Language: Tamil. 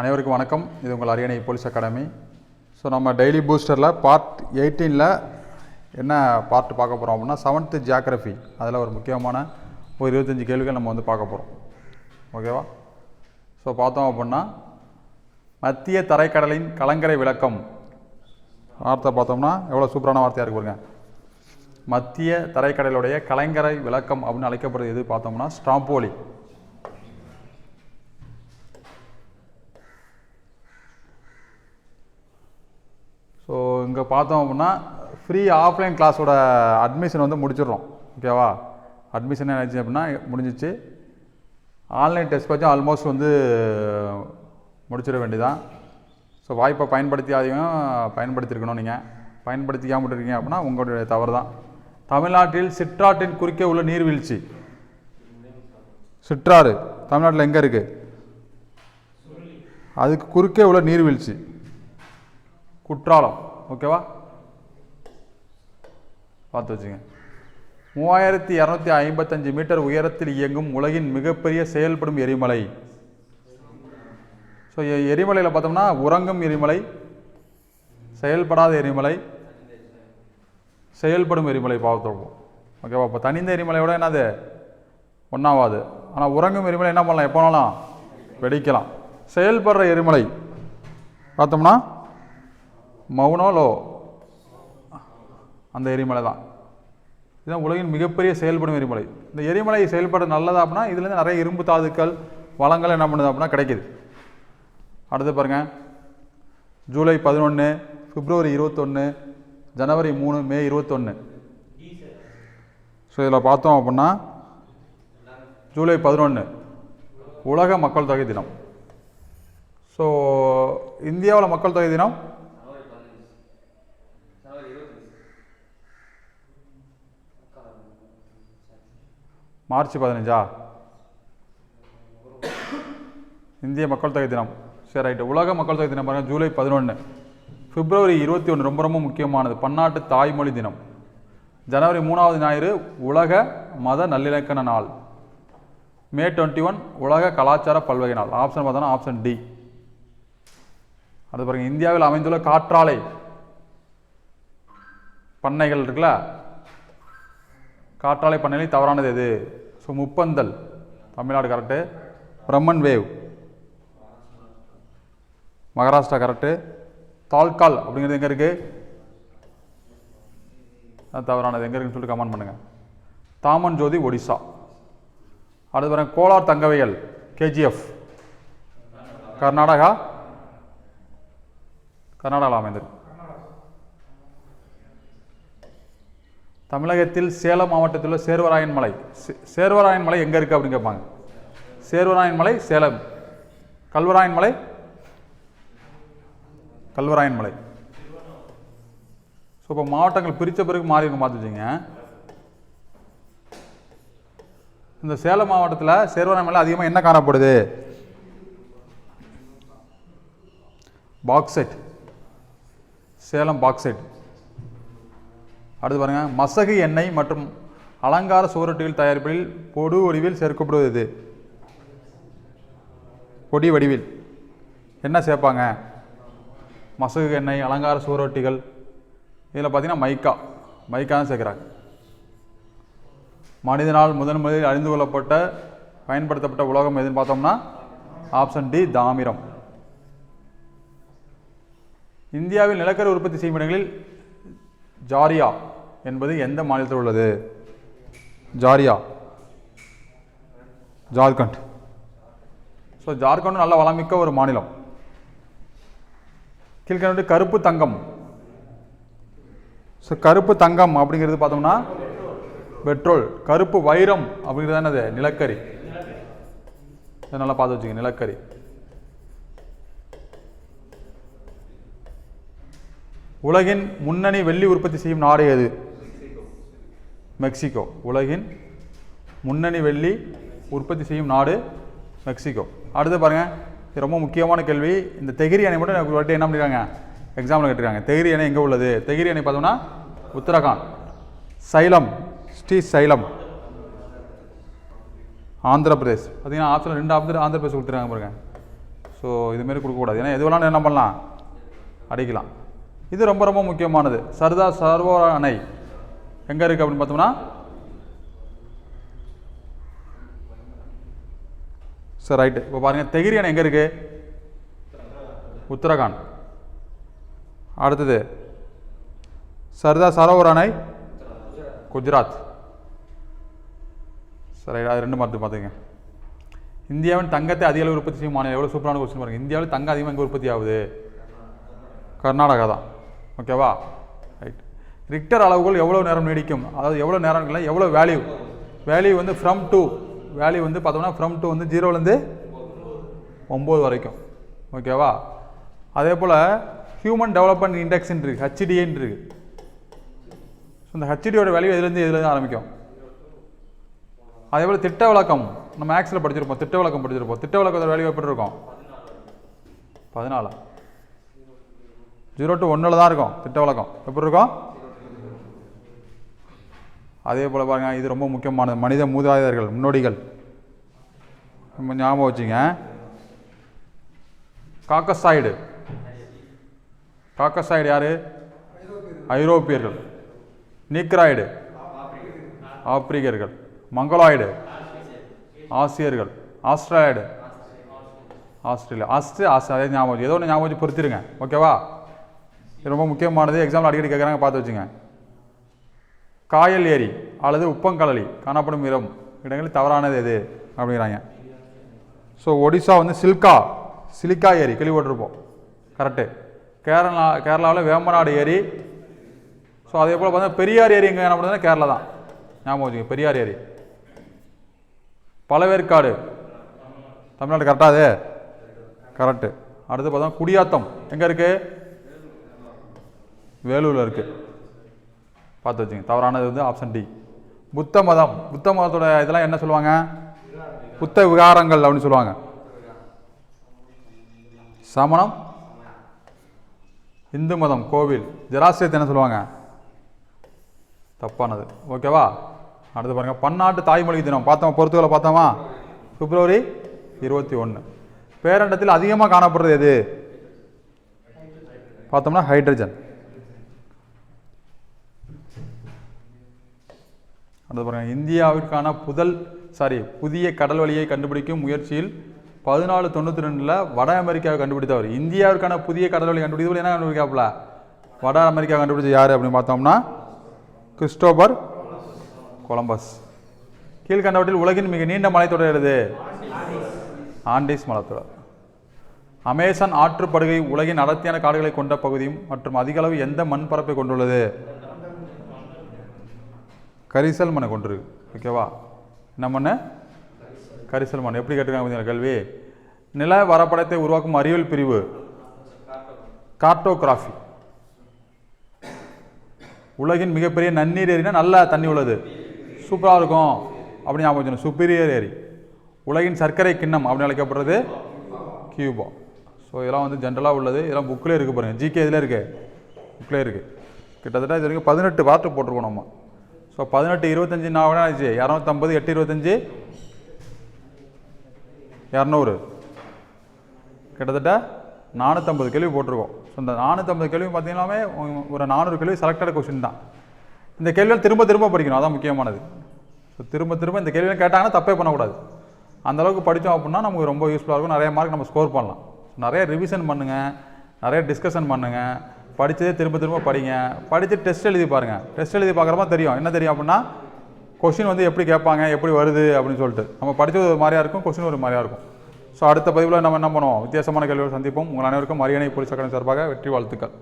அனைவருக்கும் வணக்கம். இது உங்கள் அரியணை போலீஸ் அகாடமி. ஸோ நம்ம டெய்லி பூஸ்டரில் பார்ட் எயிட்டீனில் என்ன பார்ட் பார்க்க போகிறோம் அப்படின்னா செவன்த்து ஜியாகிரஃபி அதில் ஒரு முக்கியமான ஒரு இருபத்தஞ்சி கேள்விகள் நம்ம வந்து பார்க்க போகிறோம் ஓகேவா ஸோ பார்த்தோம் அப்படின்னா மத்திய தரைக்கடலின் கலங்கரை விளக்கம். வார்த்தை பார்த்தோம்னா எவ்வளோ சூப்பரான வார்த்தையாக இருக்கு பாருங்க. மத்திய தரைக்கடலுடைய கலங்கரை விளக்கம் அப்படின்னு அழைக்கப்படுறது எது பார்த்தோம்னா ஸ்ட்ராம்போலி ஸோ இங்கே பார்த்தோம் அப்படின்னா ஃப்ரீ ஆஃப்லைன் கிளாஸோட அட்மிஷன் வந்து முடிச்சிடுறோம். ஓகேவா அட்மிஷன் என்னாச்சு அப்படின்னா முடிஞ்சிச்சு. ஆன்லைன் டெஸ்ட் பற்றி ஆல்மோஸ்ட் வந்து முடிச்சிட வேண்டியதான் ஸோ வாய்ப்பை பயன்படுத்தியாதையும் பயன்படுத்தியிருக்கணும் நீங்கள் பயன்படுத்திக்காம இருக்கீங்க அப்படின்னா உங்களுடைய தவறு தான் தமிழ்நாட்டில் சிற்றாற்றின் குறுக்கே உள்ள நீர்வீழ்ச்சி. சிற்றாறு. தமிழ்நாட்டில் எங்கே இருக்குது அதுக்கு குறுக்கே உள்ள நீர்வீழ்ச்சி. குற்றாலம். ஓகேவா பார்த்து வச்சுங்க. மூவாயிரத்தி இரநூத்தி ஐம்பத்தஞ்சு மீட்டர் உயரத்தில் இயங்கும் உலகின் மிகப்பெரிய செயல்படும் எரிமலை. ஸோ எரிமலையில் பார்த்தோம்னா உறங்கும் எரிமலை செயல்படாத எரிமலை செயல்படும் எரிமலை பார்த்துருப்போம் ஓகேவா இப்போ தனிந்த எரிமலையோட என்னது? ஒன்றாவாது ஆனால் உறங்கும் எரிமலை என்ன பண்ணலாம்? எப்போனாலும் வெடிக்கலாம். செயல்படுற எரிமலை பார்த்தோம்னா மௌனோலோ? அந்த எரிமலை தான். இதுதான் உலகின் மிகப்பெரிய செயல்படும் எரிமலை. இந்த எரிமலை செயல்பட நல்லதா அப்படின்னா இதுலேருந்து நிறைய இரும்பு தாதுக்கள் வளங்கள் என்ன பண்ணுது அப்படின்னா கிடைக்குது. அடுத்து பாருங்கள் ஜூலை பதினொன்று பிப்ரவரி இருபத்தொன்று ஜனவரி மூணு மே இருபத்தொன்று ஸோ இதில் பார்த்தோம் அப்படின்னா ஜூலை பதினொன்று உலக மக்கள் தொகை தினம். ஸோ இந்தியாவில் மக்கள் தொகை தினம் மார்ச் பதினஞ்சா? இந்திய மக்கள் தொகை தினம். சரி ரைட்டு உலக மக்கள் தொகை தினம் பாருங்கள் ஜூலை பதினொன்று பிப்ரவரி இருபத்தி ஒன்று ரொம்ப ரொம்ப முக்கியமானது. பன்னாட்டு தாய்மொழி தினம். ஜனவரி மூணாவது ஞாயிறு உலக மத நல்லிணக்கண நாள். மே டுவெண்ட்டி ஒன் உலக கலாச்சார பல்வகை நாள். ஆப்ஷன் பார்த்தோன்னா ஆப்ஷன் டி அது பாருங்கள் இந்தியாவில் அமைந்துள்ள காற்றாலை. பண்ணைகள் இருக்குல்ல காற்றாலை பண்ணையில் தவறானது எது? So Muppandal. Tamil Nadu correct Brahmanvel Maharashtra correct தால்கால் அப்படிங்கிறது எங்கே இருக்குது தவறானது. எங்கே இருக்குன்னு சொல்லிட்டு கமெண்ட் பண்ணுங்கள் தாமன் ஜோதி ஒடிசா. அடுத்து பாருங்க கோலார் தங்கவையல் கேஜிஎஃப் கர்நாடகா? கர்நாடகாவில் அமைந்திருக்கு தமிழகத்தில் சேலம் மாவட்டத்தில் உள்ள சேர்வராயன் மலை. சே- சேர்வராயன் மலை எங்கே இருக்குது அப்படின்னு கேட்பாங்க சேர்வராயன் மலை சேலம். கல்வராயன் மலை கல்வராயன் மலை. ஸோ இப்போ மாவட்டங்கள் பிரித்த பிறகு மாறி இருக்கும் இந்த சேலம் மாவட்டத்தில் சேர்வராயன் மலை அதிகமாக என்ன காணப்படுது? பாக்ஸைட் சேலம் பாக்சைட் அடுத்து பாருங்கள் மசகு எண்ணெய் மற்றும் அலங்கார சுவரொட்டிகள் தயாரிப்பில் பொடு வடிவில் சேர்க்கப்படுவது பொடி வடிவில். என்ன சேர்ப்பாங்க? மசகு எண்ணெய் அலங்கார சுவரொட்டிகள். இதில் பார்த்தீங்கன்னா மைக்கா. மைக்கா தான் சேர்க்குறாங்க. மனிதனால் முதன் முதலில் அறிந்து கொள்ளப்பட்ட பயன்படுத்தப்பட்ட உலகம் எதுன்னு பார்த்தோம்னா ஆப்ஷன் டி தாமிரம். இந்தியாவில் நிலக்கரி உற்பத்தி செய்யும் இடங்களில் ஜாரியா என்பது எந்த மாநிலத்தில் உள்ளது? ஜாரியா. ஜார்க்கண்ட். ஸோ ஜார்க்கண்ட் நல்ல வளமிக்க ஒரு மாநிலம். கீழ்கண்ட கருப்பு தங்கம். ஸோ கருப்பு தங்கம் அப்படிங்கிறது பார்த்தோம்னா பெட்ரோல். கருப்பு வைரம் அப்படிங்கிறது என்னது? நிலக்கரி. நல்லா பார்த்து வச்சுங்க நிலக்கரி. உலகின் முன்னணி வெள்ளி உற்பத்தி செய்யும் நாடு எது? மெக்சிகோ. உலகின் முன்னணி வெள்ளி உற்பத்தி செய்யும் நாடு மெக்சிகோ. அடுத்து பாருங்கள் இது ரொம்ப முக்கியமான கேள்வி. இந்த தெகிரி அணை மட்டும் எனக்கு ஒரு வாட்டி என்ன பண்ணிருக்காங்க? எக்ஸாம்பிள் கேட்டிருக்காங்க. தெகிரி அணை எங்கே உள்ளது? தெகிரி அணை பார்த்தோம்னா உத்தரகாண்ட். சைலம். ஸ்ரீ சைலம். ஆந்திர பிரதேஷ் பார்த்தீங்கன்னா ஆப்ஷன் ரெண்டு ஆப்ஷன் ஆந்திர பிரதேஷ் கொடுத்துருக்காங்க பாருங்க. ஸோ இதுமாரி கொடுக்கக்கூடாது. ஏன்னா எது வேணாலும் என்ன பண்ணலாம்? அடிக்கலாம். இது ரொம்ப ரொம்ப முக்கியமானது. சர்தார் சரோவர் அணை எங்கே இருக்குது அப்படின்னு பார்த்தோம்னா சரி ரைட்டு இப்போ பாருங்கள் தெகிரி அணை எங்கே இருக்குது உத்தரகாண்ட். அடுத்தது சர்தார் சரோவர் அணை குஜராத். சரி அது ரெண்டு மார்க்கு பார்த்துங்க இந்தியாவின் தங்கத்தை அதிக அளவு உற்பத்தி செய்யும் மாநிலம் எவ்வளோ சூப்பரான கொஸ்டின் பாருங்கள் இந்தியாவில் தங்கம் அதிகமாக எங்கே உற்பத்தி ஆகுது? கர்நாடகா தான். ஓகேவா ரைட் ரிக்டர் அளவுகள் எவ்வளோ நேரம் நீடிக்கும்? அதாவது எவ்வளோ நேரம் இல்லை எவ்வளோ வேல்யூ வேல்யூ வந்து ஃப்ரம் டூ வேல்யூ வந்து பார்த்தோம்னா ஃப்ரம் டூ வந்து ஜீரோலேருந்து ஒம்பது வரைக்கும். ஓகேவா அதே போல் ஹியூமன் டெவலப்மெண்ட் இண்டெக்ஸ்ன்னு இருக்குது ஹச்டிஏன்னு இருக்குது ஸோ இந்த ஹச்டியோட வேல்யூ எதுலேருந்து எதுலேருந்து ஆரம்பிக்கும்? அதே போல் திட்ட விளக்கம். நம்ம மேக்ஸில் படிச்சிருப்போம். திட்ட விளக்கம் படிச்சிருப்போம். திட்ட விளக்கத்தோட வேல்யூ எப்படி இருக்கும் பதினாலா. ஜீரோ டு ஒன்றில் தான் இருக்கும் திட்ட வழக்கம். எப்படி இருக்கும்? அதே போல் பாருங்கள் இது ரொம்ப முக்கியமானது. மனித மூதாதையர்கள் முன்னோடிகள். நம்ம ஞாபகம் வச்சுங்க. காக்கசாய்டு. காக்கசாய்டு யார்? ஐரோப்பியர்கள். நீக்ராய்டு ஆப்பிரிக்கர்கள். மங்களாய்டு. ஆசியர்கள். ஆஸ்திராய்டு ஆஸ்திரேலியா. ஆஸ்திரே ஆஸ்திரே அதே ஞாபகம் வச்சு. ஏதோ ஒன்று ஞாபகம் வச்சு பொறுத்திருங்க. ஓகேவா? ரொம்ப முக்கியமானது. எக்ஸாம்பிள் அடிக்கடி கேட்குறாங்க பார்த்து வச்சுங்க. காயல் ஏரி அல்லது உப்பங்கலலி காணப்படும் இடம் இடங்களில் தவறானது எது? அப்படிங்கிறாங்க. ஸோ ஒடிசா வந்து சில்கா சிலிக்கா ஏரி கேள்விப்பட்டிருப்போம். கரெக்டு கேரளா கேரளாவில் வேம்பநாடு ஏரி. ஸோ அதே போல் பார்த்தா பெரியார் ஏரி எங்கே என்ன பண்ணுறதுன்னா கேரளா தான். ஞாபகம் வச்சுங்க பெரியார் ஏரி. பழவேற்காடு. தமிழ்நாடு கரெக்டாக அது? கரெக்டு அடுத்து பார்த்தோம்னா குடியாத்தம். எங்கே இருக்குது வேலூரில் இருக்குது பார்த்து வச்சுங்க. தவறானது வந்து ஆப்ஷன் டி புத்த மதம். புத்த மதத்தோட இதெல்லாம் என்ன சொல்லுவாங்க? புத்த விகாரங்கள் அப்படின்னு சொல்லுவாங்க. சமணம். இந்து மதம் கோவில் ஜெராசிரியத்தை என்ன சொல்லுவாங்க? தப்பானது. ஓகேவா அடுத்து பாருங்கள் பன்னாட்டு தாய்மொழி தினம். பார்த்தோம்? பொறுத்துக்களை பார்த்தோமா? பிப்ரவரி இருபத்தி ஒன்று பேரண்டத்தில் அதிகமாக காணப்படுறது எது? பார்த்தோம்னா ஹைட்ரஜன் அடுத்து பாருங்கள் இந்தியாவிற்கான புதல் சாரி புதிய கடல் வழியை கண்டுபிடிக்கும் முயற்சியில் பதினாலு தொண்ணூற்றி ரெண்டில் வட அமெரிக்காவை கண்டுபிடித்தவர். இந்தியாவிற்கான புதிய கடல் வழி கண்டுபிடித்தவர் என்ன கண்டுபிடிக்காப்புல வட அமெரிக்கா கண்டுபிடிச்ச யார் அப்படின்னு பார்த்தோம்னா கிறிஸ்டோபர் கொலம்பஸ். கீழ்கண்டவற்றில் உலகின் மிக நீண்ட மலைத்தொடர் எது? ஆண்டிஸ் மலைத்தொடர் அமேசான் ஆற்றுப்படுகை உலகின் அடர்த்தியான காடுகளை கொண்ட பகுதியும் மற்றும் அதிக அளவு எந்த மண் பரப்பை கொண்டுள்ளது? கரிசல் மண்ணை கொண்டிருக்கு ஓகேவா? என்ன மண்ணு? கரிசல் மண் எப்படி கேட்டிருக்காங்க பார்த்தீங்களா கேள்வி? நில வரப்படத்தை உருவாக்கும் அறிவியல் பிரிவு. கார்டோகிராஃபி உலகின் மிகப்பெரிய நன்னீர் ஏரினா நல்ல தண்ணி உள்ளது. சூப்பராக இருக்கும். அப்படின்னு ஞாபகம் சுப்பீரியர் ஏரி. உலகின் சர்க்கரை கிண்ணம் அப்படின்னு அழைக்கப்படுறது கியூபா ஸோ இதெல்லாம் வந்து ஜென்ரலாக உள்ளது. இதெல்லாம் புக்கில் இருக்குது பாருங்கள் ஜிகே இதில் இருக்குது புக்கில் இருக்குது கிட்டத்தட்ட இது வரைக்கும் பதினெட்டு வார்த்தை போட்டிருக்கோம் நம்ம. ஸோ பதினெட்டு இருபத்தஞ்சி நான் ஆச்சு இரநூத்தம்பது எட்டு இருபத்தஞ்சி? இரநூறு. கிட்டத்தட்ட நானூற்றம்பது கேள்வி போட்டிருக்கோம். ஸோ இந்த நானூற்றம்பது கேள்வி பார்த்தீங்கன்னாமே ஒரு நானூறு கேள்வி செலக்டட் கொஸ்டின் தான். இந்த கேள்விகள் திரும்ப திரும்ப படிக்கணும். அதான் முக்கியமானது. ஸோ திரும்ப திரும்ப இந்த கேள்வியை கேட்டாங்கன்னா தப்பே பண்ணக்கூடாது. அந்தளவுக்கு படித்தோம் அப்படின்னா நமக்கு ரொம்ப யூஸ்ஃபுல்லாக இருக்கும். நிறைய மார்க் நம்ம ஸ்கோர் பண்ணலாம். நிறைய ரிவிஷன் பண்ணுங்கள் நிறைய டிஸ்கஷன் பண்ணுங்கள் படித்ததே திரும்ப திரும்ப படிங்க. படித்து டெஸ்ட் எழுதி பாருங்கள் டெஸ்ட் எழுதி பார்க்குறப்ப தெரியும். என்ன தெரியும் அப்படின்னா கொஷின் வந்து எப்படி கேட்பாங்க எப்படி வருது அப்படின்னு சொல்லிட்டு. நம்ம படித்தது ஒரு மாதிரியாக இருக்கும் கொஷின் ஒரு மாதிரியாக இருக்கும். ஸோ அடுத்த பதிவில் நம்ம என்ன பண்ணுவோம்? வித்தியாசமான கேள்விகள் சந்திப்போம். உங்கள் அனைவருக்கும் மரியாதை போலீஸ் அகாடமி சார்பாக வெற்றி வாழ்த்துக்கள்.